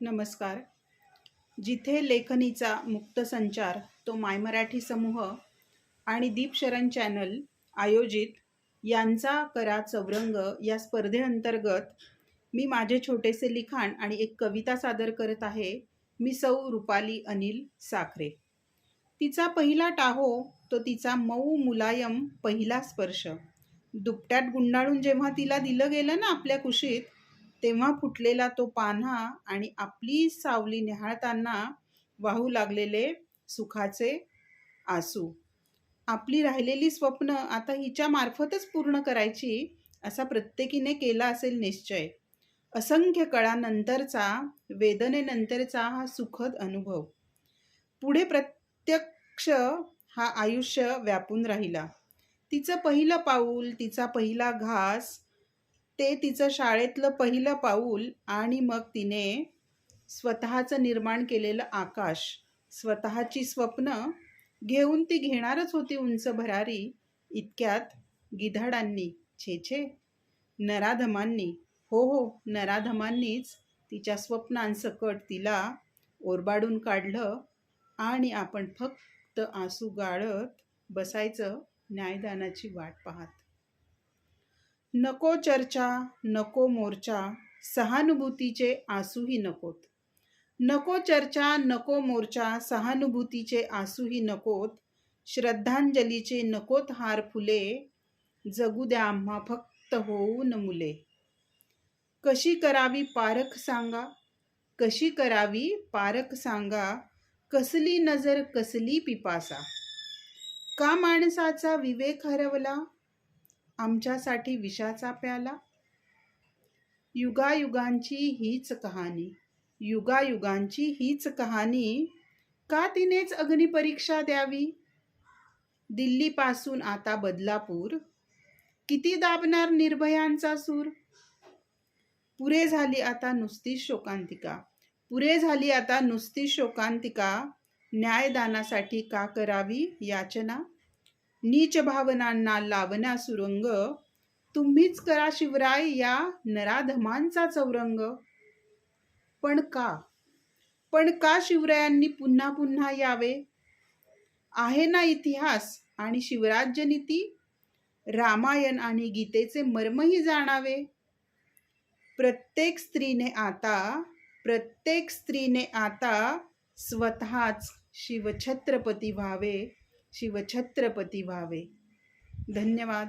नमस्कार. जिथे लेखनीचा मुक्त संचार तो माय मराठी समूह आणि दीपशरण चॅनल आयोजित यांचा करा चौरंग या स्पर्धेअंतर्गत मी माझे छोटेसे लिखाण आणि एक कविता सादर करत आहे. मी सौ रुपाली अनिल साखरे. तिचा पहिला टाहो तो तिचा मऊ मुलायम पहिला स्पर्श. दुपट्यात गुंडाळून जेव्हा तिला दिलं गेलं ना आपल्या कुशीत तेव्हा फुटलेला तो पान्हा आणि आपली सावली निहाळताना वाहू लागलेले सुखाचे आसू. आपली राहिलेली स्वप्न आता हिच्या मार्फतच पूर्ण करायची असा प्रत्येकीने केला असेल निश्चय. असंख्य कळानंतरचा वेदनेनंतरचा हा सुखद अनुभव. पुढे प्रत्यक्ष हा आयुष्य व्यापून राहिला. तिचं पहिलं पाऊल तिचा पहिला घास ते तिचं शाळेतलं पहिलं पाऊल आणि मग तिने स्वतःचं निर्माण केलेलं आकाश स्वतःची स्वप्न घेऊन ती घेणारच होती उंच भरारी इतक्यात गिधाडांनी छे छे नराधमांनी हो हो नराधमांनीच तिच्या स्वप्नांसकट तिला ओरबाडून काढलं आणि आपण फक्त आसू गाळत बसायचं न्यायदानाची वाट पाहत. नको चर्चा नको मोर्चा सहानुभूतीचे आसूही नकोत. नको चर्चा नको मोर्चा सहानुभूतीचे आसूही नकोत. श्रद्धांजलीचे नकोत हार फुले जगू द्या आम्हा फक्त होऊन मुले. कशी करावी पारख सांगा? कशी करावी पारख सांगा? कसली नजर कसली पिपासा? का माणसाचा विवेक हरवला? आमच्यासाठी विषाचा प्याला. युगायुगांची हीच कहाणी. युगायुगांची हीच कहाणी. का तिनेच अग्निपरीक्षा द्यावी? दिल्लीपासून आता बदलापूर. किती दाबणार निर्भयांचा सूर? पुरे झाली आता नुसती शोकांतिका. पुरे झाली आता नुसती शोकांतिका. न्यायदानासाठी का करावी याचना? नीच भावनांना लावण्या सुरंग. तुम्हीच करा शिवराय या नराधमांचा चौरंग. पण का? पण का शिवरायांनी पुन्हा पुन्हा यावे? आहे ना इतिहास आणि शिवराज्य नीती? रामायण आणि गीतेचे मर्मही जाणावे. प्रत्येक स्त्रीने आता प्रत्येक स्त्रीने आता स्वतःच शिवछत्रपती व्हावे. शिवछत्रपती व्हावे. धन्यवाद.